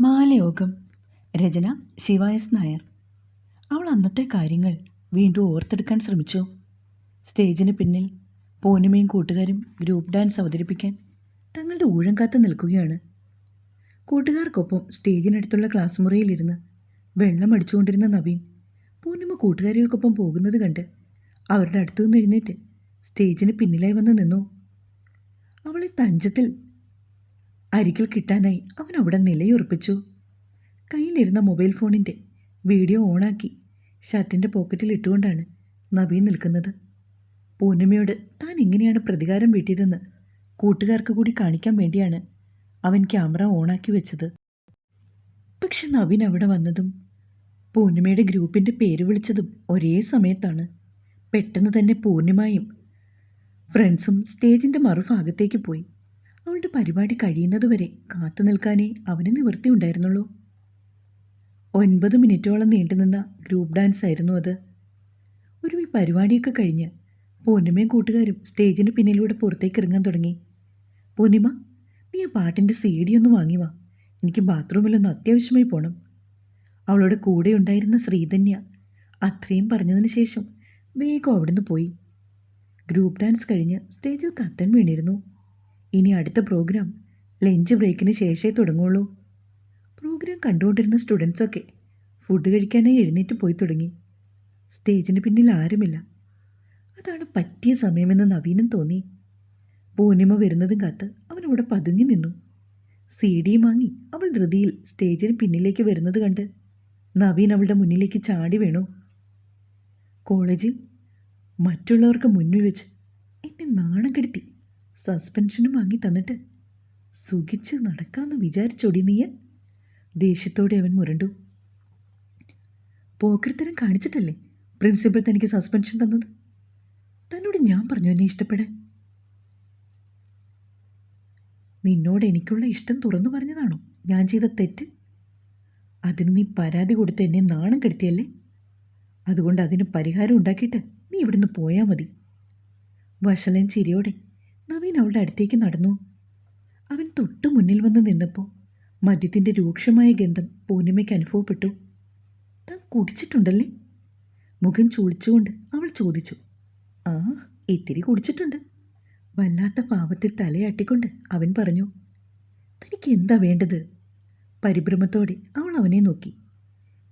മാലയോഗം. രചന ശിവായസ് നായർ. അവൾ അന്നത്തെ കാര്യങ്ങൾ വീണ്ടും ഓർത്തെടുക്കാൻ ശ്രമിച്ചു. സ്റ്റേജിന് പിന്നിൽ പൂനമയും കൂട്ടുകാരും ഗ്രൂപ്പ് ഡാൻസ് അവതരിപ്പിക്കാൻ തങ്ങളുടെ ഊഴം കാത്ത് നിൽക്കുകയാണ്. കൂട്ടുകാർക്കൊപ്പം സ്റ്റേജിനടുത്തുള്ള ക്ലാസ് മുറിയിലിരുന്ന് വെള്ളം അടിച്ചുകൊണ്ടിരുന്ന നവീൻ പൂർണിമ കൂട്ടുകാരികൾക്കൊപ്പം പോകുന്നത് കണ്ട് അവരുടെ അടുത്തു നിന്ന് എഴുന്നേറ്റ് സ്റ്റേജിന് പിന്നിലായി വന്ന് നിന്നു. അവളെ തഞ്ചത്തിൽ അരികിൽ കിട്ടാനായി അവൻ അവിടെ നിലയുറപ്പിച്ചു. കയ്യിലിരുന്ന മൊബൈൽ ഫോണിന്റെ വീഡിയോ ഓണാക്കി ഷർട്ടിന്റെ പോക്കറ്റിൽ ഇട്ടുകൊണ്ടാണ് നവീൻ നിൽക്കുന്നത്. പൂർണിമയോട് താൻ എങ്ങനെയാണ് പ്രതികാരം വീട്ടിയതെന്ന് കൂട്ടുകാർക്ക് കൂടി കാണിക്കാൻ വേണ്ടിയാണ് അവൻ ക്യാമറ ഓണാക്കി വെച്ചത്. പക്ഷെ നവീൻ അവിടെ വന്നതും പൂർണിമയുടെ ഗ്രൂപ്പിന്റെ പേര് വിളിച്ചതും ഒരേ സമയത്താണ്. പെട്ടെന്ന് തന്നെ പൂർണിമയും ഫ്രണ്ട്സും സ്റ്റേജിന്റെ മറുഭാഗത്തേക്ക് പോയി. അവളുടെ പരിപാടി കഴിയുന്നതുവരെ കാത്തു നിൽക്കാനേ അവന് നിവൃത്തിയുണ്ടായിരുന്നുള്ളൂ ഒൻപത് മിനിറ്റോളം നീണ്ടുനിന്ന ഗ്രൂപ്പ് ഡാൻസ് ആയിരുന്നു അത്. ഒരു പരിപാടിയൊക്കെ കഴിഞ്ഞ് പൂർണിമയും കൂട്ടുകാരും സ്റ്റേജിന് പിന്നിലൂടെ പുറത്തേക്ക് ഇറങ്ങാൻ തുടങ്ങി. പൊന്നിമ നീ ആ പാട്ടിന്റെ സി ഡി ഒന്ന് വാങ്ങി വാ. എനിക്ക് ബാത്റൂമിലൊന്ന് അത്യാവശ്യമായി പോകണം അവളുടെ കൂടെ ഉണ്ടായിരുന്ന ശ്രീധന്യ അത്രയും പറഞ്ഞതിന് ശേഷം വേഗം അവിടുന്ന് പോയി. ഗ്രൂപ്പ് ഡാൻസ് കഴിഞ്ഞ് സ്റ്റേജിൽ കത്തൻ വീണിരുന്നു. ഇനി അടുത്ത പ്രോഗ്രാം ലഞ്ച് ബ്രേക്കിന് ശേഷമേ തുടങ്ങുള്ളൂ. പ്രോഗ്രാം കണ്ടുകൊണ്ടിരുന്ന സ്റ്റുഡൻസൊക്കെ ഫുഡ് കഴിക്കാനായി എഴുന്നേറ്റ് പോയി തുടങ്ങി. സ്റ്റേജിന് പിന്നിൽ ആരുമില്ല. അതാണ് പറ്റിയ സമയമെന്ന് നവീനും തോന്നി. പൂർണിമ വരുന്നതും കാത്ത് അവൻ അവിടെ പതുങ്ങി നിന്നു. സി ഡി വാങ്ങി അവൾ ധൃതിയിൽ സ്റ്റേജിന് പിന്നിലേക്ക് വരുന്നത് കണ്ട് നവീൻ അവളുടെ മുന്നിലേക്ക് ചാടി വീണു. കോളേജിൽ മറ്റുള്ളവർക്ക് മുന്നിൽ വെച്ച് എന്നെ നാണം കെടുത്തി. സസ്പെൻഷനും വാങ്ങി തന്നിട്ട് സുഖിച്ച് നടക്കാമെന്ന് വിചാരിച്ചൊടി നീയ ദേഷ്യത്തോടെ അവൻ മുരണ്ടു. പോക്കൃത്തരം കാണിച്ചിട്ടല്ലേ പ്രിൻസിപ്പൽ തനിക്ക് സസ്പെൻഷൻ തന്നത്? തന്നോട് ഞാൻ പറഞ്ഞു എന്നെ ഇഷ്ടപ്പെടാൻ. നിന്നോട് എനിക്കുള്ള ഇഷ്ടം തുറന്നു പറഞ്ഞതാണോ? ഞാൻ ചെയ്ത തെറ്റ്? അതിന് നീ പരാതി കൊടുത്ത് എന്നെ നാണം കെടുത്തിയല്ലേ? അതുകൊണ്ട് അതിന് പരിഹാരം ഉണ്ടാക്കിയിട്ട് നീ ഇവിടുന്ന് പോയാൽ മതി. വഷളൻ ചിരിയോടെ നവീൻ അവളുടെ അടുത്തേക്ക് നടന്നു. അവൻ തൊട്ടു മുന്നിൽ വന്ന് നിന്നപ്പോൾ മദ്യത്തിന്റെ രൂക്ഷമായ ഗന്ധം പൂർണിമയ്ക്ക് അനുഭവപ്പെട്ടു. താൻ കുടിച്ചിട്ടുണ്ടല്ലേ? മുഖം ചുളിച്ചുകൊണ്ട് അവൾ ചോദിച്ചു. ആ ഇത്തിരി കുടിച്ചിട്ടുണ്ട്. വല്ലാത്ത പാവത്തിൽ തലയാട്ടിക്കൊണ്ട് അവൻ പറഞ്ഞു. തനിക്ക് എന്താ വേണ്ടത്? പരിഭ്രമത്തോടെ അവൾ അവനെ നോക്കി.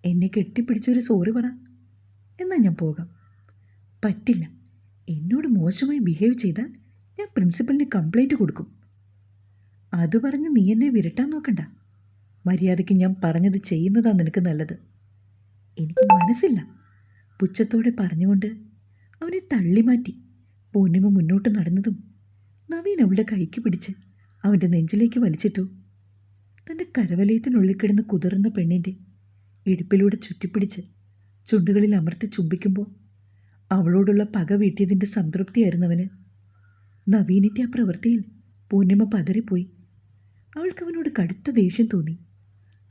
എന്നെ കെട്ടിപ്പിടിച്ചൊരു സോറി പറ. എന്നാ ഞാൻ പോകാം. പറ്റില്ല. എന്നോട് മോശമായി ബിഹേവ് ചെയ്താൽ ഞാൻ പ്രിൻസിപ്പലിന് കംപ്ലൈന്റ് കൊടുക്കും. അത് പറഞ്ഞ് നീ എന്നെ വിരട്ടാൻ നോക്കണ്ട. മര്യാദയ്ക്ക് ഞാൻ പറഞ്ഞത് ചെയ്യുന്നതാണ് നിനക്ക് നല്ലത്. എനിക്ക് മനസ്സില്ല. പുച്ഛത്തോടെ പറഞ്ഞുകൊണ്ട് അവനെ തള്ളി മാറ്റി പൂർണിമ മുന്നോട്ട് നടന്നതും നവീൻ അവളുടെ കൈക്ക് പിടിച്ച് അവന്റെ നെഞ്ചിലേക്ക് വലിച്ചിട്ടു. തന്റെ കരവലയത്തിനുള്ളിൽ കിടന്ന് കുതിർന്ന പെണ്ണിന്റെ ഇടുപ്പിലൂടെ ചുറ്റിപ്പിടിച്ച് ചുണ്ടുകളിൽ അമർത്തി ചുംബിക്കുമ്പോൾ അവളോടുള്ള പക വീട്ടിയതിന്റെ സംതൃപ്തിയായിരുന്നു അവന്. നവീനിന്റെ ആ പ്രവൃത്തിയിൽ പൂർണിമ പതറിപ്പോയി. അവൾക്ക് അവനോട് കടുത്ത ദേഷ്യം തോന്നി.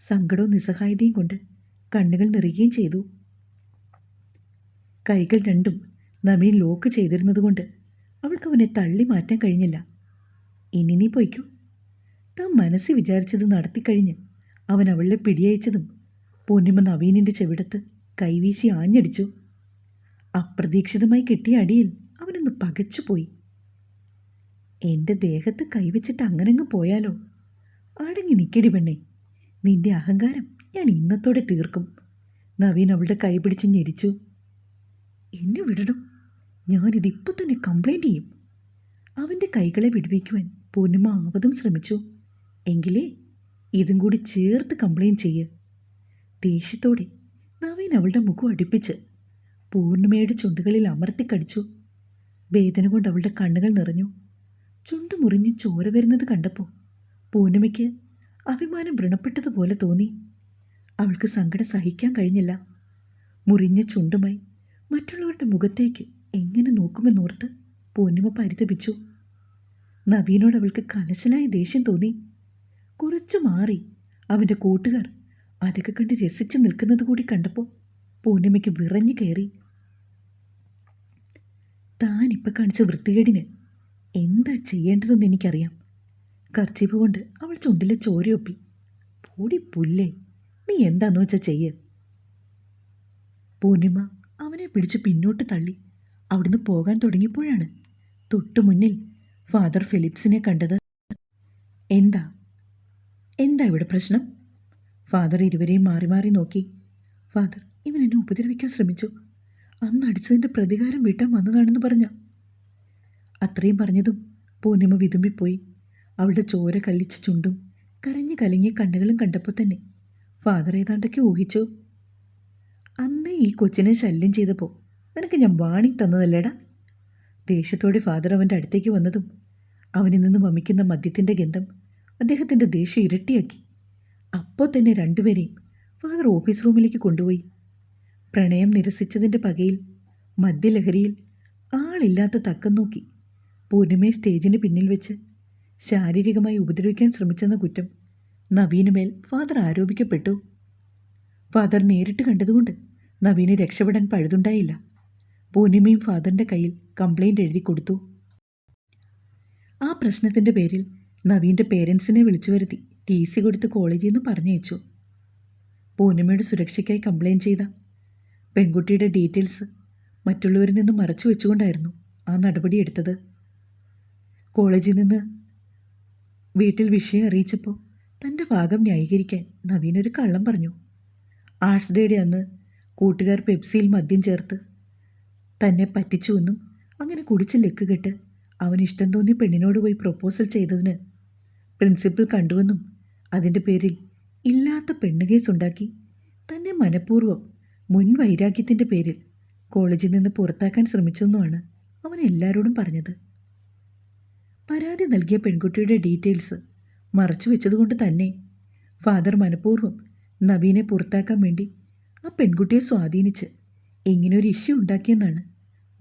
സങ്കടവും നിസ്സഹായതയും കൊണ്ട് കണ്ണുകൾ നിറയുകയും ചെയ്തു. കൈകൾ രണ്ടും നവീൻ ലോക്ക് ചെയ്തിരുന്നതുകൊണ്ട് അവൾക്ക് അവനെ തള്ളി മാറ്റാൻ കഴിഞ്ഞില്ല. ഇനി നീ പൊയ്ക്കൂ. താൻ മനസ്സിൽ വിചാരിച്ചത് നടത്തിക്കഴിഞ്ഞ് അവൻ അവളെ പിടിയയച്ചതും പൂർണിമ നവീനിന്റെ ചെവിടത്ത് കൈവീശി ആഞ്ഞടിച്ചു. അപ്രതീക്ഷിതമായി കിട്ടിയ അടിയിൽ അവനൊന്ന് പകച്ചുപോയി. എന്റെ ദേഹത്ത് കൈവച്ചിട്ട് അങ്ങനങ്ങ് പോയാലോ? അടങ്ങി നിൽക്കടി പെണ്ണേ. നിന്റെ അഹങ്കാരം ഞാൻ ഇന്നത്തോടെ തീർക്കും. നവീൻ അവളുടെ കൈ പിടിച്ച് ഞെരിച്ചു. എന്നെ വിടണം. ഞാനിതിപ്പോൾ തന്നെ കംപ്ലൈന്റ് ചെയ്യും. അവന്റെ കൈകളെ വിടുവിക്കുവാൻ പൂർണിമ ആവതും ശ്രമിച്ചു. എങ്കിലേ ഇതും കൂടി ചേർത്ത് കംപ്ലൈന്റ് ചെയ്യ്. ദേഷ്യത്തോടെ നവീൻ അവളുടെ മുഖം അടുപ്പിച്ച് പൂർണിമയുടെ ചുണ്ടുകളിൽ അമർത്തിക്കടിച്ചു വേദന കൊണ്ട് അവളുടെ കണ്ണുകൾ നിറഞ്ഞു. ചുണ്ടു മുറിഞ്ഞ് ചോര വരുന്നത് കണ്ടപ്പോൾ പൂനമയ്ക്ക് അഭിമാനം വ്രണപ്പെട്ടതുപോലെ തോന്നി. അവൾക്ക് സങ്കടം സഹിക്കാൻ കഴിഞ്ഞില്ല. മുറിഞ്ഞ ചുണ്ടുമായി മറ്റുള്ളവരുടെ മുഖത്തേക്ക് എങ്ങനെ നോക്കുമെന്നോർത്ത് പൂർണിമ പരിതപിച്ചു. നവീനോട് അവൾക്ക് കലശലായ ദേഷ്യം തോന്നി. കുറച്ചു മാറി അവന്റെ കൂട്ടുകാർ അതൊക്കെ കണ്ട് രസിച്ചു നിൽക്കുന്നത് കൂടി കണ്ടപ്പോൾ പൂർണിമയ്ക്ക് വിറഞ്ഞു കയറി. താനിപ്പോൾ കാണിച്ച വൃത്തികേടിന് എന്താ ചെയ്യേണ്ടതെന്ന് എനിക്കറിയാം. കർച്ചീഫ് കൊണ്ട് അവൾ ചുണ്ടിലെ ചോരയൊപ്പി പൊടി പുല്ലേ നീ എന്താന്ന് വെച്ചാൽ ചെയ്യ്. പൂർണിമ അവനെ പിടിച്ച് പിന്നോട്ട് തള്ളി. അവിടുന്ന് പോകാൻ തുടങ്ങിയപ്പോഴാണ് തൊട്ടു മുന്നിൽ ഫാദർ ഫിലിപ്സിനെ കണ്ടത്. എന്താ? എന്താ ഇവിടെ പ്രശ്നം? ഫാദർ ഇരുവരെയും മാറി മാറി നോക്കി. ഫാദർ ഇവൻ എന്നെ ഉപദ്രവിക്കാൻ ശ്രമിച്ചു. അന്ന് അടിച്ചതിന്റെ പ്രതികാരം വീട്ടാൻ വന്നതാണെന്ന് പറഞ്ഞ അത്രയും പറഞ്ഞതും പൂർണിമ വിതുമ്പിപ്പോയി. അവളുടെ ചോര കല്ലിച്ച ചുണ്ടും കരഞ്ഞു കലങ്ങിയ കണ്ണുകളും കണ്ടപ്പോൾ തന്നെ ഫാദർ ഏതാണ്ടൊക്കെ ഊഹിച്ചു. അന്നേ ഈ കൊച്ചിനെ ശല്യം ചെയ്തപ്പോൾ നിനക്ക് ഞാൻ വാണി തന്നതല്ലേടാ? ദേഷ്യത്തോടെ ഫാദർ അവന്റെ അടുത്തേക്ക് വന്നതും അവനിൽ നിന്ന് വമിക്കുന്ന മദ്യത്തിന്റെ ഗന്ധം അദ്ദേഹത്തിന്റെ ദേഷ്യം ഇരട്ടിയാക്കി. അപ്പോൾ തന്നെ രണ്ടുപേരെയും ഫാദർ ഓഫീസ് റൂമിലേക്ക് കൊണ്ടുപോയി. പ്രണയം നിരസിച്ചതിന്റെ പകയിൽ മദ്യലഹരിയിൽ ആളില്ലാത്ത തക്കം നോക്കി പൂർണിമയെ സ്റ്റേജിന് പിന്നിൽ വെച്ച് ശാരീരികമായി ഉപദ്രവിക്കാൻ ശ്രമിച്ചെന്ന കുറ്റം നവീനുമേൽ ഫാദർ ആരോപിക്കപ്പെട്ടു. ഫാദർ നേരിട്ട് കണ്ടതുകൊണ്ട് നവീനെ രക്ഷപ്പെടാൻ പഴുതുണ്ടായില്ല. പൂർണിമയും ഫാദറിന്റെ കയ്യിൽ കംപ്ലൈന്റ് എഴുതി കൊടുത്തു. ആ പ്രശ്നത്തിന്റെ പേരിൽ നവീന്റെ പേരൻസിനെ വിളിച്ചു വരുത്തി ടി സി കൊടുത്ത് കോളേജിൽ നിന്ന് പറഞ്ഞയച്ചു. പൂർണിമയുടെ സുരക്ഷയ്ക്കായി കംപ്ലൈന്റ് ചെയ്ത പെൺകുട്ടിയുടെ ഡീറ്റെയിൽസ് മറ്റുള്ളവരിൽ നിന്ന് മറച്ചു വെച്ചുകൊണ്ടായിരുന്നു ആ നടപടി എടുത്തത്. കോളേജിൽ നിന്ന്. വീട്ടിൽ വിഷയം അറിയിച്ചപ്പോൾ തന്റെ ഭാഗം ന്യായീകരിക്കാൻ നവീൻ ഒരു കള്ളം പറഞ്ഞു. ആർട്സ് ഡേയുടെ അന്ന് കൂട്ടുകാർ പെപ്സിയിൽ മദ്യം ചേർത്ത് തന്നെ പറ്റിച്ചുവെന്നും അങ്ങനെ കുടിച്ച് ലെക്ക് കെട്ട് അവൻ ഇഷ്ടം തോന്നി പെണ്ണിനോട് പോയി പ്രൊപ്പോസൽ ചെയ്തതിന് പ്രിൻസിപ്പൽ കണ്ടുവെന്നും അതിന്റെ പേരിൽ ഇല്ലാത്ത പെണ്ണ് കേസ് ഉണ്ടാക്കി തന്നെ മനഃപൂർവം മുൻ വൈരാഗ്യത്തിന്റെ പേരിൽ കോളേജിൽ നിന്ന് പുറത്താക്കാൻ ശ്രമിച്ചെന്നുമാണ് അവൻ എല്ലാവരോടും പറഞ്ഞത്. പരാതി നൽകിയ പെൺകുട്ടിയുടെ ഡീറ്റെയിൽസ് മറച്ചു വെച്ചതുകൊണ്ട് തന്നെ ഫാദർ മനഃപൂർവം നവീനെ പുറത്താക്കാൻ വേണ്ടി ആ പെൺകുട്ടിയെ സ്വാധീനിച്ച് എങ്ങനൊരു ഇഷ്യൂ ഉണ്ടാക്കിയെന്നാണ്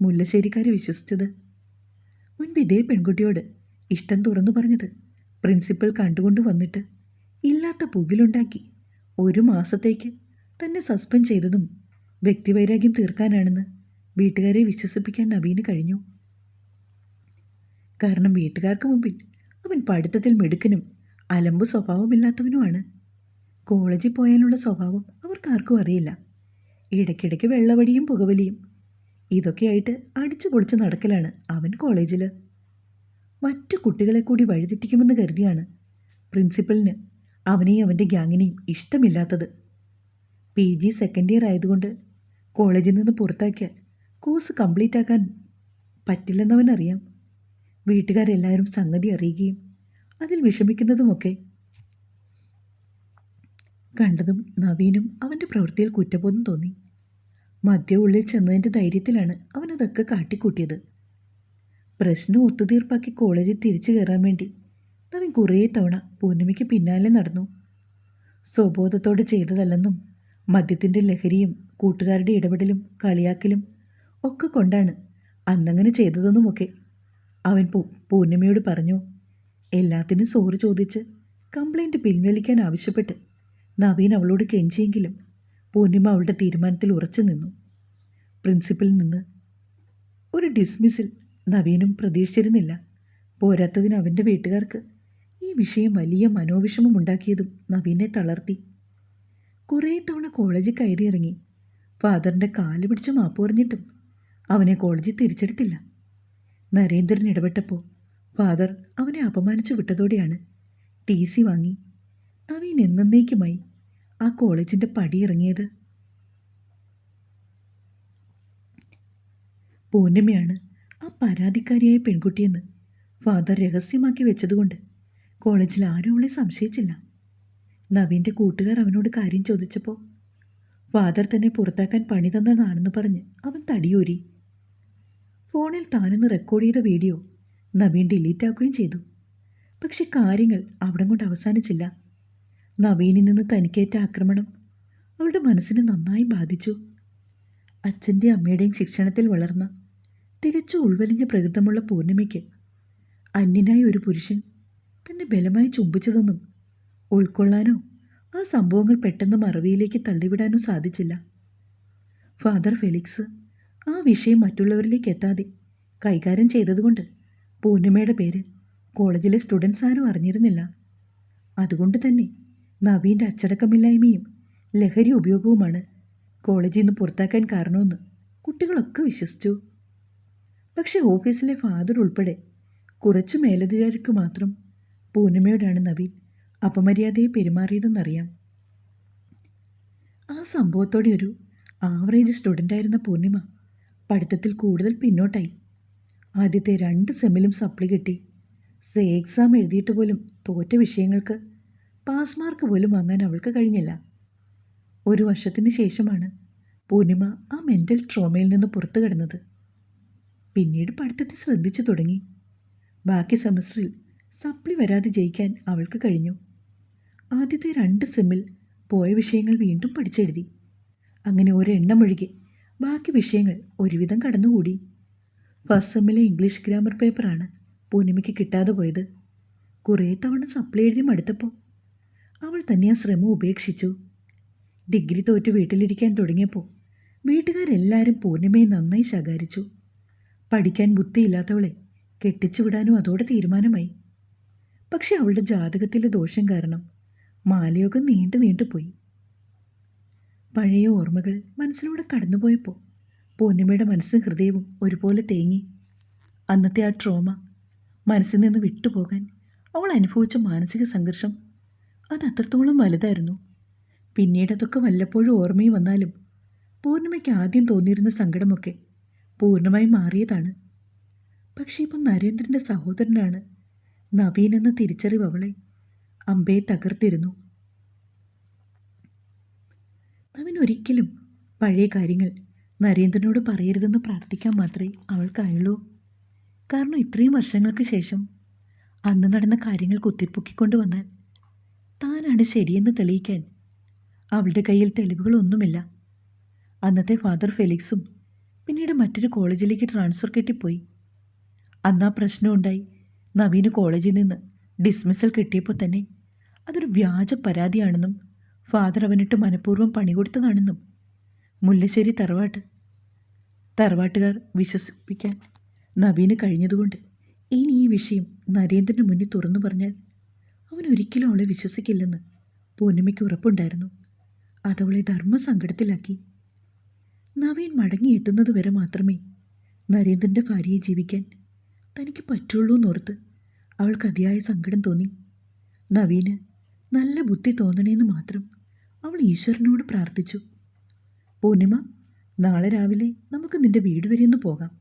മുല്ലശ്ശേരിക്കാർ വിശ്വസിച്ചത്. മുൻപ് ഇതേ പെൺകുട്ടിയോട് ഇഷ്ടം തുറന്നു പറഞ്ഞത് പ്രിൻസിപ്പൽ കണ്ടുകൊണ്ട് വന്നിട്ട് ഇല്ലാത്ത പുകിലുണ്ടാക്കി ഒരു മാസത്തേക്ക് തന്നെ സസ്പെൻഡ് ചെയ്തതും വ്യക്തിവൈരാഗ്യം തീർക്കാനാണെന്ന് വീട്ടുകാരെ വിശ്വസിപ്പിക്കാൻ നവീന് കഴിഞ്ഞു. കാരണം വീട്ടുകാർക്ക് മുമ്പിൽ അവൻ പഠിത്തത്തിൽ മിടുക്കനും അലമ്പ് സ്വഭാവമില്ലാത്തവനുമാണ് കോളേജിൽ പോയാലുള്ള സ്വഭാവം അവർക്കാർക്കും അറിയില്ല. ഇടയ്ക്കിടയ്ക്ക് വെള്ളവടിയും പുകവലിയും ഇതൊക്കെയായിട്ട് അടിച്ചു പൊളിച്ച് നടക്കലാണ് അവൻ കോളേജിൽ മറ്റു കുട്ടികളെ കൂടി വഴിതെറ്റിക്കുമെന്ന് കരുതിയാണ് പ്രിൻസിപ്പലിന് അവനെയും അവന്റെ ഗ്യാങ്ങിനെയും ഇഷ്ടമില്ലാത്തത്. പി ജി സെക്കൻഡ് ഇയർ ആയതുകൊണ്ട് കോളേജിൽ നിന്ന് പുറത്താക്കിയാൽ കോഴ്സ് കംപ്ലീറ്റ് ആക്കാൻ പറ്റില്ലെന്നവനറിയാം. വീട്ടുകാരെല്ലാവരും സംഗതി അറിയുകയും അതിൽ വിഷമിക്കുന്നതുമൊക്കെ കണ്ടതും നവീനും അവന്റെ പ്രവൃത്തിയിൽ കുറ്റബോധം തോന്നി. മദ്യ ഉള്ളിൽ ചെന്നതിന്റെ ധൈര്യത്തിലാണ് അവനതൊക്കെ കാട്ടിക്കൂട്ടിയത്. പ്രശ്നം ഒത്തുതീർപ്പാക്കി കോളേജിൽ തിരിച്ചു കയറാൻ വേണ്ടി നവീൻ കുറേ തവണ പൂർണിമയ്ക്ക് പിന്നാലെ നടന്നു. സ്വബോധത്തോടെ ചെയ്തതല്ലെന്നും മദ്യത്തിന്റെ ലഹരിയും കൂട്ടുകാരുടെ ഇടപെടലും കളിയാക്കലും ഒക്കെ കൊണ്ടാണ് അന്നങ്ങനെ ചെയ്തതെന്നുമൊക്കെ അവൻ പൂർണിമയോട് പറഞ്ഞു എല്ലാത്തിനും സോറി ചോദിച്ച് കംപ്ലൈന്റ് പിൻവലിക്കാൻ ആവശ്യപ്പെട്ട് നവീൻ അവളോട് കെഞ്ചിയെങ്കിലും പൂർണിമ അവളുടെ തീരുമാനത്തിൽ ഉറച്ചു നിന്നു. പ്രിൻസിപ്പലിൽ നിന്ന് ഒരു ഡിസ്മിസിൽ നവീനും പ്രതീക്ഷിച്ചിരുന്നില്ല. പോരാത്തതിന് അവന്റെ വീട്ടുകാർക്ക് ഈ വിഷയം വലിയ മനോവിഷമം ഉണ്ടാക്കിയതും നവീനെ തളർത്തി. കുറേ തവണ കോളേജിൽ കയറിയിറങ്ങി. ഫാദറിന്റെ കാൽ പിടിച്ച് മാപ്പ് പറഞ്ഞിട്ടും അവനെ കോളേജിൽ തിരിച്ചെടുത്തില്ല. നരേന്ദ്രൻ ഇടപെട്ടപ്പോൾ ഫാദർ അവനെ അപമാനിച്ചു വിട്ടതോടെയാണ് ടി സി വാങ്ങി. നവീൻ എന്നേക്കുമായി ആ കോളേജിന്റെ പടിയിറങ്ങിയത് പൂർണിമയാണ് ആ പരാതിക്കാരിയായ പെൺകുട്ടിയെന്ന് ഫാദർ രഹസ്യമാക്കി വെച്ചതുകൊണ്ട് കോളേജിൽ ആരും അവളെ സംശയിച്ചില്ല. നവീന്റെ കൂട്ടുകാർ അവനോട് കാര്യം ചോദിച്ചപ്പോൾ ഫാദർ തന്നെ പുറത്താക്കാൻ പണി തന്നതാണെന്ന് പറഞ്ഞ് അവൻ തടിയൂരി ഫോണിൽ താനൊന്ന് റെക്കോർഡ് ചെയ്ത വീഡിയോ നവീൻ ഡിലീറ്റ് ആക്കുകയും ചെയ്തു. പക്ഷെ കാര്യങ്ങൾ അവിടം കൊണ്ട് അവസാനിച്ചില്ല. നവീനിൽ നിന്ന് തനിക്കേറ്റ ആക്രമണം അവളുടെ മനസ്സിനെ നന്നായി ബാധിച്ചു. അച്ഛന്റെ അമ്മയുടെയും ശിക്ഷണത്തിൽ വളർന്ന തികച്ചു ഉൾവലിഞ്ഞ പ്രകൃതമുള്ള പൂർണിമയ്ക്ക് അന്യനായ ഒരു പുരുഷൻ തന്നെ ബലമായി ചുംബിച്ചതൊന്നും ഉൾക്കൊള്ളാനോ ആ സംഭവങ്ങൾ പെട്ടെന്ന് മറവിയിലേക്ക് തള്ളിവിടാനോ സാധിച്ചില്ല. ഫാദർ ഫെലിക്സ് ആ വിഷയം മറ്റുള്ളവരിലേക്ക് എത്താതെ കൈകാര്യം ചെയ്തതുകൊണ്ട് പൂർണിമയുടെ പേര് കോളേജിലെ സ്റ്റുഡൻസ് ആരും അറിഞ്ഞിരുന്നില്ല. അതുകൊണ്ട് തന്നെ നവീന്റെ അച്ചടക്കമില്ലായ്മയും ലഹരി ഉപയോഗവുമാണ് കോളേജിൽ നിന്ന് പുറത്താക്കാൻ കാരണമെന്ന് കുട്ടികളൊക്കെ വിശ്വസിച്ചു. പക്ഷേ ഓഫീസിലെ ഫാദർ ഉൾപ്പെടെ കുറച്ച് മേലധികാരിക്ക് മാത്രം പൂർണിമയോടാണ് നവീൻ അപമര്യാദയെ പെരുമാറിയതെന്നറിയാം. ആ സംഭവത്തോടെ ഒരു ആവറേജ് സ്റ്റുഡന്റായിരുന്ന പൂർണിമ പഠിത്തത്തിൽ കൂടുതൽ പിന്നോട്ടായി. ആദ്യത്തെ രണ്ട് സെമ്മിലും സപ്ലി കിട്ടി. സേ എക്സാം എഴുതിയിട്ട് പോലും തോറ്റ വിഷയങ്ങൾക്ക് പാസ് മാർക്ക് പോലും വാങ്ങാൻ അവൾക്ക് കഴിഞ്ഞില്ല. ഒരു വർഷത്തിന് ശേഷമാണ് പൂർണിമ ആ മെന്റൽ ട്രോമയിൽ നിന്ന് പുറത്തു കിടന്നത്. പിന്നീട് പഠിത്തത്തിൽ ശ്രദ്ധിച്ചു തുടങ്ങി. ബാക്കി സെമസ്റ്ററിൽ സപ്ലി വരാതെ ജയിക്കാൻ അവൾക്ക് കഴിഞ്ഞു. ആദ്യത്തെ രണ്ട് സെമ്മിൽ പോയ വിഷയങ്ങൾ വീണ്ടും പഠിച്ചെഴുതി. അങ്ങനെ ഒരെണ്ണം ഒഴികെ ബാക്കി വിഷയങ്ങൾ ഒരുവിധം കടന്നുകൂടി. ഫസ്റ്റ് സെമ്മിലെ ഇംഗ്ലീഷ് ഗ്രാമർ പേപ്പറാണ് പൂർണിമയ്ക്ക് കിട്ടാതെ പോയത്. കുറേ തവണ സപ്ലൈ എഴുതി മടുത്തപ്പോൾ അവൾ തന്നെ ആ ശ്രമം ഉപേക്ഷിച്ചു. ഡിഗ്രി തോറ്റ് വീട്ടിലിരിക്കാൻ തുടങ്ങിയപ്പോൾ വീട്ടുകാരെല്ലാവരും പൂർണിമയെ നന്നായി ശകാരിച്ചു. പഠിക്കാൻ ബുദ്ധിയില്ലാത്തവളെ കെട്ടിച്ചുവിടാനും അതോടെ തീരുമാനമായി. പക്ഷെ അവളുടെ ജാതകത്തിലെ ദോഷം കാരണം മാലയോഗം നീണ്ടു നീണ്ടുപോയി. പഴയ ഓർമ്മകൾ മനസ്സിലൂടെ കടന്നുപോയപ്പോൾ പൂർണിമയുടെ മനസ്സും ഹൃദയവും ഒരുപോലെ തേങ്ങി. അന്നത്തെ ആ ട്രോമ മനസ്സിൽ നിന്ന് വിട്ടുപോകാൻ അവൾ അനുഭവിച്ച മാനസിക സംഘർഷം അത് അത്രത്തോളം വലുതായിരുന്നു. പിന്നീട് അതൊക്കെ വല്ലപ്പോഴും ഓർമ്മയിൽ വന്നാലും പൂർണിമയ്ക്ക് ആദ്യം തോന്നിയിരുന്ന സങ്കടമൊക്കെ പൂർണമായി മാറിയതാണ്. പക്ഷേ ഇപ്പം നരേന്ദ്രന്റെ സഹോദരനാണ് നവീൻ എന്ന തിരിച്ചറിവ് അവളെ അമ്പയെ തകർത്തിരുന്നു. നവീൻ ഒരിക്കലും പഴയ കാര്യങ്ങൾ നരേന്ദ്രനോട് പറയരുതെന്ന് പ്രാർത്ഥിക്കാൻ മാത്രമേ അവൾക്കായുള്ളൂ. കാരണം ഇത്രയും വർഷങ്ങൾക്ക് ശേഷം അന്ന് നടന്ന കാര്യങ്ങൾ കുത്തിപ്പൊക്കിക്കൊണ്ട് വന്നാൽ താനാണ് ശരിയെന്ന് തെളിയിക്കാൻ അവളുടെ കയ്യിൽ തെളിവുകളൊന്നുമില്ല. അന്നത്തെ ഫാദർ ഫെലിക്സും പിന്നീട് മറ്റൊരു കോളേജിലേക്ക് ട്രാൻസ്ഫർ കിട്ടിപ്പോയി. അന്ന് ആ പ്രശ്നമുണ്ടായി നവീന് കോളേജിൽ നിന്ന് ഡിസ്മിസൽ കിട്ടിയപ്പോൾ തന്നെ അതൊരു വ്യാജ പരാതിയാണെന്നും ഫാദർ അവനിട്ട് മനഃപൂർവം പണി കൊടുത്തതാണെന്നും മുല്ലശ്ശേരി തറവാട്ട്. തറവാട്ടുകാർ വിശ്വസിപ്പിക്കാൻ നവീന് കഴിഞ്ഞതുകൊണ്ട് ഇനി ഈ വിഷയം നരേന്ദ്രന് മുന്നിൽ തുറന്നു പറഞ്ഞാൽ അവൻ ഒരിക്കലും അവളെ വിശ്വസിക്കില്ലെന്ന് പൂർണിമയ്ക്ക് ഉറപ്പുണ്ടായിരുന്നു. അതവളെ ധർമ്മസങ്കടത്തിലാക്കി. നവീൻ മടങ്ങിയെത്തുന്നത് വരെ മാത്രമേ നരേന്ദ്രന്റെ ഭാര്യയെ ജീവിക്കാൻ തനിക്ക് പറ്റുള്ളൂ എന്നോർത്ത് അവൾക്ക് അതിയായ സങ്കടം തോന്നി. നവീന് നല്ല ബുദ്ധി തോന്നണേന്ന് മാത്രം അവൾ ഈശ്വരനോട് പ്രാർത്ഥിച്ചു. പൂർണിമ നാളെ രാവിലെ നമുക്ക് നിന്റെ വീട് വരെ ഒന്ന് പോകാം.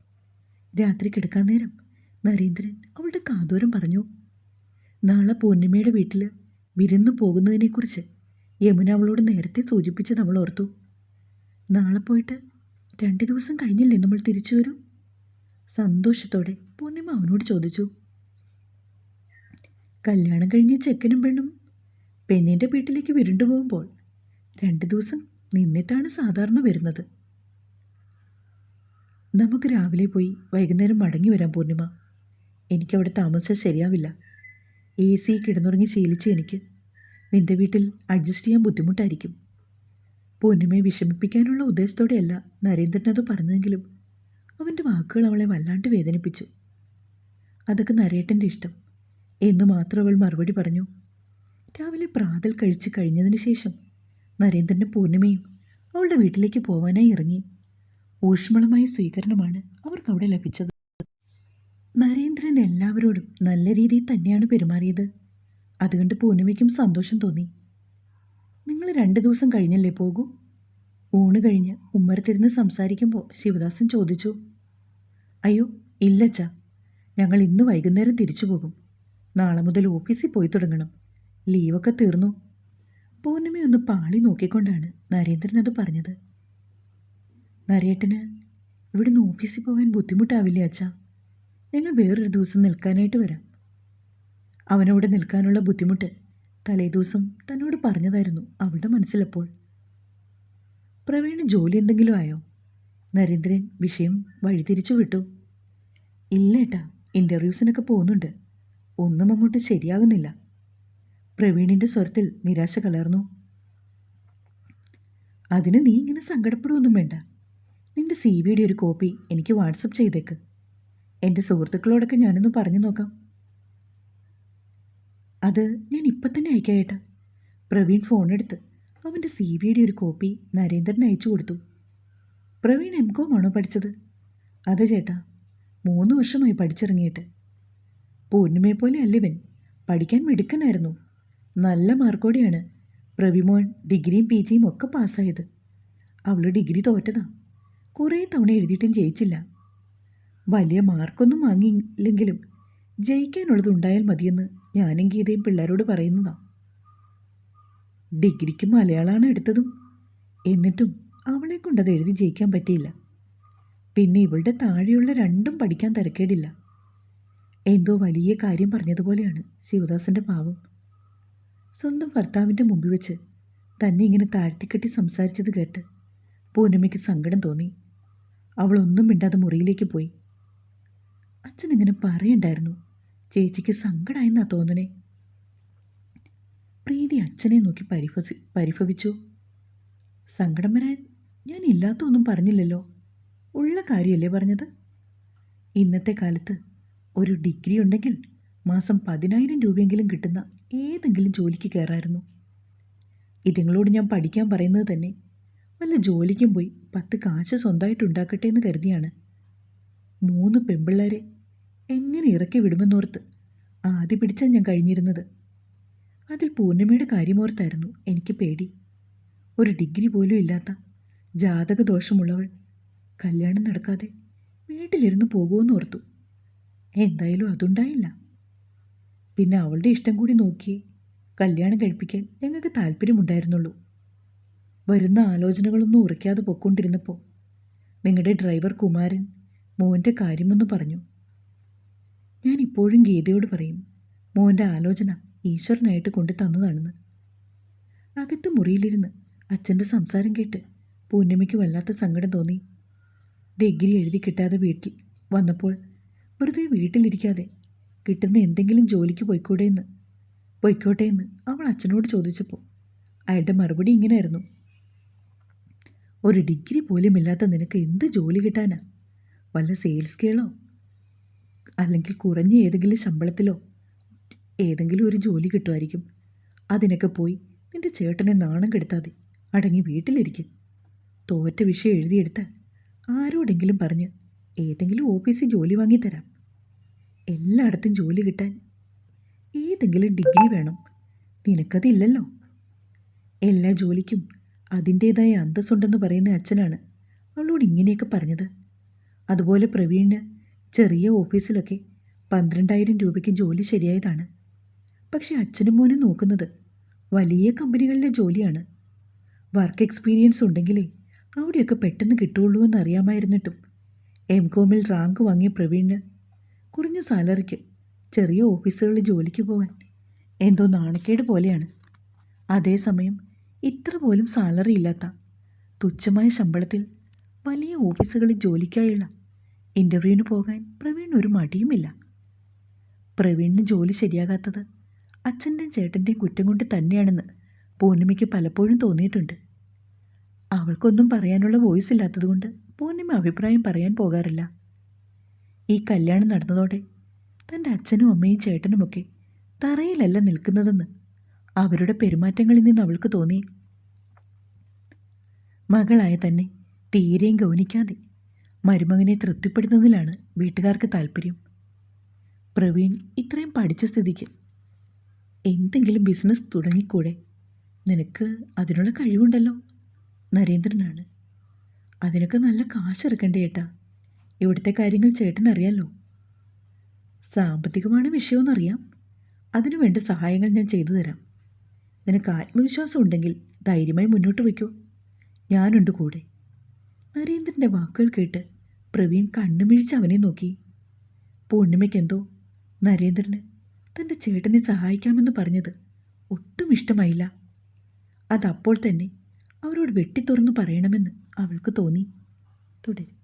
രാത്രി കിടക്കാൻ നേരം നരേന്ദ്രൻ അവളുടെ കാതോരം പറഞ്ഞു. നാളെ പൂർണിമയുടെ വീട്ടിൽ വിരുന്ന് പോകുന്നതിനെക്കുറിച്ച് യമുന അവളോട് നേരത്തെ സൂചിപ്പിച്ച് നമ്മൾ ഓർത്തു. നാളെ പോയിട്ട് രണ്ട് ദിവസം കഴിഞ്ഞില്ലേ നമ്മൾ തിരിച്ചു വരൂ? സന്തോഷത്തോടെ പൂർണിമ അവനോട് ചോദിച്ചു. കല്യാണം കഴിഞ്ഞ് ചെക്കനും പെണ്ണും പെണ്ണിന്റെ വീട്ടിലേക്ക് വിരുണ്ടു പോകുമ്പോൾ രണ്ട് ദിവസം നിന്നിട്ടാണ് സാധാരണ വരുന്നത്. നമുക്ക് രാവിലെ പോയി വൈകുന്നേരം മടങ്ങി വരാം പൂർണിമ. എനിക്കവിടെ താമസിച്ചാൽ ശരിയാവില്ല. എ സി കിടന്നുറങ്ങി ശീലിച്ച് എനിക്ക് നിന്റെ വീട്ടിൽ അഡ്ജസ്റ്റ് ചെയ്യാൻ ബുദ്ധിമുട്ടായിരിക്കും. പൂർണിമയെ വിഷമിപ്പിക്കാനുള്ള ഉദ്ദേശത്തോടെയല്ല നരേന്ദ്രനത് പറഞ്ഞതെങ്കിലും അവന്റെ വാക്കുകൾ അവളെ വല്ലാണ്ട് വേദനിപ്പിച്ചു. അതൊക്കെ നരേട്ടന്റെ ഇഷ്ടം എന്ന് മാത്രം അവൾ മറുപടി പറഞ്ഞു. രാവിലെ പ്രാതൽ കഴിച്ച് കഴിഞ്ഞതിന് ശേഷം നരേന്ദ്രന്റെ പൂർണിമയും അവളുടെ വീട്ടിലേക്ക് പോവാനായി ഇറങ്ങി. ഊഷ്മളമായ സ്വീകരണമാണ് അവർക്കവിടെ ലഭിച്ചത്. നരേന്ദ്രൻ എല്ലാവരോടും നല്ല രീതിയിൽ തന്നെയാണ് പെരുമാറിയത്. അതുകൊണ്ട് പൂർണിമയ്ക്കും സന്തോഷം തോന്നി. നിങ്ങൾ രണ്ട് ദിവസം കഴിഞ്ഞല്ലേ പോകൂ? ഊണ് കഴിഞ്ഞ് ഉമ്മരത്തിരുന്ന് സംസാരിക്കുമ്പോൾ ശിവദാസൻ ചോദിച്ചു. അയ്യോ ഇല്ലച്ച. ഞങ്ങൾ ഇന്ന് വൈകുന്നേരം തിരിച്ചു പോകും. നാളെ മുതൽ ഓഫീസിൽ പോയി തുടങ്ങണം. ലീവൊക്കെ തീർന്നു. പൂർണിമയൊന്ന് പാളി നോക്കിക്കൊണ്ടാണ് നരേന്ദ്രൻ അത് പറഞ്ഞത്. നരേട്ടന് ഇവിടുന്ന് ഓഫീസിൽ പോകാൻ ബുദ്ധിമുട്ടാവില്ലേ അച്ഛാ? ഞങ്ങൾ വേറൊരു ദിവസം നിൽക്കാനായിട്ട് വരാം. അവനോട് നിൽക്കാനുള്ള ബുദ്ധിമുട്ട് തലേദിവസം തന്നോട് പറഞ്ഞതായിരുന്നു അവളുടെ മനസ്സിലപ്പോൾ. പ്രവീണ് ജോലി എന്തെങ്കിലും ആയോ? നരേന്ദ്രൻ വിഷയം വഴിതിരിച്ചു വിട്ടു. ഇല്ല ഏട്ടാ ഇന്റർവ്യൂസിനൊക്കെ പോകുന്നുണ്ട്. ഒന്നും അങ്ങോട്ട് ശരിയാകുന്നില്ല. പ്രവീണിന്റെ സ്വരത്തിൽ നിരാശ കലർന്നു. അതിന് നീ ഇങ്ങനെ സങ്കടപ്പെടുകയൊന്നും വേണ്ട. നിന്റെ സി വിയുടെ ഒരു കോപ്പി എനിക്ക് വാട്സപ്പ് ചെയ്തേക്ക്. എന്റെ സുഹൃത്തുക്കളോടൊക്കെ ഞാനൊന്ന് പറഞ്ഞു നോക്കാം. അത് ഞാൻ ഇപ്പം തന്നെ അയക്കാം ഏട്ടാ. പ്രവീൺ ഫോണെടുത്ത് അവന്റെ സി വിയുടെ ഒരു കോപ്പി നരേന്ദ്രൻ അയച്ചു കൊടുത്തു. പ്രവീൺ എം കോം ആണോ പഠിച്ചത്? അതെ ചേട്ടാ. മൂന്ന് വർഷമായി പഠിച്ചിറങ്ങിയിട്ട്. പൂർണിമയെ പോലെ അല്ലിവൻ. പഠിക്കാൻ മിടുക്കനായിരുന്നു. നല്ല മാർക്കോടെയാണ് പ്രവിമോൻ ഡിഗ്രിയും പി ജിയും ഒക്കെ പാസ്സായത്. അവൾ ഡിഗ്രി തോറ്റതാ. കുറേ തവണ എഴുതിയിട്ടും ജയിച്ചില്ല. വലിയ മാർക്കൊന്നും വാങ്ങിയില്ലെങ്കിലും ജയിക്കാനുള്ളത് ഉണ്ടായാൽ മതിയെന്ന് ഞാനും ഗീതയും പിള്ളേരോട് പറയുന്നതാ. ഡിഗ്രിക്ക് മലയാളമാണ് എടുത്തതും. എന്നിട്ടും അവളെ കൊണ്ടത് എഴുതി ജയിക്കാൻ പറ്റിയില്ല. പിന്നെ ഇവളുടെ താഴെയുള്ള രണ്ടും പഠിക്കാൻ തിരക്കേടില്ല. എന്തോ വലിയ കാര്യം പറഞ്ഞതുപോലെയാണ് ശിവദാസന്റെ പാവം. സ്വന്തം ഭർത്താവിന്റെ മുമ്പിൽ വെച്ച് തന്നെ ഇങ്ങനെ താഴ്ത്തിക്കെട്ടി സംസാരിച്ചത് കേട്ട് പൂർണിമയ്ക്ക് സങ്കടം തോന്നി. അവൾ ഒന്നും മിണ്ടാതെ മുറിയിലേക്ക് പോയി. അച്ഛൻ ഇങ്ങനെ പറയണ്ടായിരുന്നു? ചേച്ചിക്ക് സങ്കടമായെന്നാ തോന്നണേ. പ്രീതി അച്ഛനെ നോക്കി പരിഭസി പരിഭവിച്ചു. സങ്കടം വരാൻ ഞാൻ ഇല്ലാത്തൊന്നും പറഞ്ഞില്ലല്ലോ. ഉള്ള കാര്യമല്ലേ പറഞ്ഞത്? ഇന്നത്തെ കാലത്ത് ഒരു ഡിഗ്രി ഉണ്ടെങ്കിൽ മാസം പതിനായിരം രൂപയെങ്കിലും കിട്ടുന്ന ഏതെങ്കിലും ജോലിക്ക് കയറായിരുന്നു ഇതുങ്ങളോട് ഞാൻ പഠിക്കാൻ പറയുന്നത് തന്നെ വല്ല ജോലിക്കും പോയി പത്ത് കാശ് സ്വന്തമായിട്ട് ഉണ്ടാക്കട്ടെ എന്ന് കരുതിയാണ്. മൂന്ന് പെമ്പിള്ളേരെ എങ്ങനെ ഇറക്കി വിടുമെന്നോർത്ത് ആദ്യ പിടിച്ചാൽ ഞാൻ കഴിഞ്ഞിരുന്നത്. അതിൽ പൂർണിമയുടെ കാര്യമോർത്തായിരുന്നു എനിക്ക് പേടി. ഒരു ഡിഗ്രി പോലും ഇല്ലാത്ത ജാതക ദോഷമുള്ളവൾ കല്യാണം നടക്കാതെ വീട്ടിലിരുന്ന് പോകുമെന്ന് ഓർത്തു. എന്തായാലും അതുണ്ടായില്ല. പിന്നെ അവളുടെ ഇഷ്ടം കൂടി നോക്കി. കല്യാണം കഴിപ്പിക്കാൻ ഞങ്ങൾക്ക് താല്പര്യമുണ്ടായിരുന്നുള്ളൂ. വരുന്ന ആലോചനകളൊന്നും ഉറയ്ക്കാതെ പൊക്കൊണ്ടിരുന്നപ്പോൾ നിങ്ങളുടെ ഡ്രൈവർ കുമാരൻ മോന്റെ കാര്യമെന്ന് പറഞ്ഞു. ഞാൻ ഇപ്പോഴും ഗീതയോട് പറയും മോന്റെ ആലോചന ഈശ്വരനായിട്ട് കൊണ്ടു തന്നതാണെന്ന്. അകത്ത് മുറിയിലിരുന്ന് അച്ഛന്റെ സംസാരം കേട്ട് പൂർണിമയ്ക്ക് വല്ലാത്ത സങ്കടം തോന്നി. ഡിഗ്രി എഴുതി കിട്ടാതെ വീട്ടിൽ വന്നപ്പോൾ വെറുതെ വീട്ടിലിരിക്കാതെ കിട്ടുന്ന എന്തെങ്കിലും ജോലിക്ക് പോയിക്കൂടെ എന്ന് പോയിക്കോട്ടെ എന്ന് അവൾ അച്ഛനോട് ചോദിച്ചപ്പോൾ അയാളുടെ മറുപടി ഇങ്ങനെയായിരുന്നു. ഒരു ഡിഗ്രി പോലും ഇല്ലാത്ത നിനക്ക് എന്ത് ജോലി കിട്ടാനാ? വല്ല സെയിൽസ് കേളോ? അല്ലെങ്കിൽ കുറഞ്ഞ ഏതെങ്കിലും ശമ്പളത്തിലോ? ഏതെങ്കിലും ഒരു ജോലി കിട്ടുമായിരിക്കും. അതിനൊക്കെ പോയി നിന്റെ ചേട്ടനെ നാണം കെടുത്താതെ അടങ്ങി വീട്ടിലിരിക്കും. തോറ്റ വിഷയം എഴുതിയെടുത്താൽ ആരോടെങ്കിലും പറഞ്ഞ് ഏതെങ്കിലും ഓഫീസിൽ ജോലി വാങ്ങിത്തരാം. എല്ലായിടത്തും ജോലി കിട്ടാൻ ഏതെങ്കിലും ഡിഗ്രി വേണം. നിനക്കതില്ലല്ലോ. എല്ലാ ജോലിക്കും അതിന്റേതായ അന്തസ്സുണ്ടെന്ന് പറയുന്ന അച്ഛനാണ് അവളോട് ഇങ്ങനെയൊക്കെ പറഞ്ഞത്. അതുപോലെ പ്രവീണിന് ചെറിയ ഓഫീസിലൊക്കെ പന്ത്രണ്ടായിരം രൂപയ്ക്ക് ജോലി ശരിയായതാണ്. പക്ഷെ അച്ഛനും മോനും നോക്കുന്നത് വലിയ കമ്പനികളിലെ ജോലിയാണ്. വർക്ക് എക്സ്പീരിയൻസ് ഉണ്ടെങ്കിലേ അവിടെയൊക്കെ പെട്ടെന്ന് കിട്ടുള്ളൂ എന്ന് അറിയാമായിരുന്നിട്ടും എം കോമിൽ റാങ്ക് വാങ്ങിയ പ്രവീണിന് കുറഞ്ഞ സാലറിക്ക് ചെറിയ ഓഫീസുകളിൽ ജോലിക്ക് പോകാൻ എന്തോ നാണക്കേട് പോലെയാണ്. അതേസമയം ഇത്ര പോലും സാലറി ഇല്ലാത്ത തുച്ഛമായ ശമ്പളത്തിൽ വലിയ ഓഫീസുകളിൽ ജോലിക്കായുള്ള ഇന്റർവ്യൂവിന് പോകാൻ പ്രവീൺ ഒരു മടിയുമില്ല. പ്രവീണിന് ജോലി ശരിയാകാത്തത് അച്ഛന്റെയും ചേട്ടന്റെയും കുറ്റം കൊണ്ട് തന്നെയാണെന്ന് പൂർണിമയ്ക്ക് പലപ്പോഴും തോന്നിയിട്ടുണ്ട്. അവൾക്കൊന്നും പറയാനുള്ള വോയിസ് ഇല്ലാത്തതുകൊണ്ട് പൂർണിമ അഭിപ്രായം പറയാൻ പോകാറില്ല. ഈ കല്യാണം നടന്നതോടെ തന്റെ അച്ഛനും അമ്മയും ചേട്ടനുമൊക്കെ തറയിലല്ല നിൽക്കുന്നതെന്ന് അവരുടെ പെരുമാറ്റങ്ങളിൽ നിന്ന് അവൾക്ക് തോന്നി. മകളായ തന്നെ തീരെയും ഗൗനിക്കാതെ മരുമകനെ തൃപ്തിപ്പെടുന്നതിലാണ് വീട്ടുകാർക്ക് താല്പര്യം പ്രവീൺ ഇത്രയും പഠിച്ച സ്ഥിതിക്ക് എന്തെങ്കിലും ബിസിനസ് തുടങ്ങിക്കൂടെ? നിനക്ക് അതിനുള്ള കഴിവുണ്ടല്ലോ. നരേന്ദ്രനാണ്. അതിനൊക്കെ നല്ല കാശിറക്കണ്ടേ ഏട്ടാ? ഇവിടുത്തെ കാര്യങ്ങൾ ചേട്ടൻ അറിയാലോ? സാമ്പത്തികമാണ് വിഷയമെന്നറിയാം. അതിനു വേണ്ട സഹായങ്ങൾ ഞാൻ ചെയ്തു തരാം. നിനക്ക് ആത്മവിശ്വാസം ഉണ്ടെങ്കിൽ ധൈര്യമായി മുന്നോട്ട് വയ്ക്കൂ. ഞാനുണ്ട് കൂടെ. നരേന്ദ്രന്റെ വാക്കുകൾ കേട്ട് പ്രവീൺ കണ്ണുമിഴിച്ച് അവനെ നോക്കി. പൂർണിമയ്ക്കെന്തോ? നരേന്ദ്രന് തന്റെ ചേട്ടനെ സഹായിക്കാമെന്ന് പറഞ്ഞത് ഒട്ടും ഇഷ്ടമായില്ല. അതപ്പോൾ തന്നെ അവരോട് വെട്ടിത്തുറന്ന് പറയണമെന്ന് അവൾക്ക് തോന്നി. തുടരും.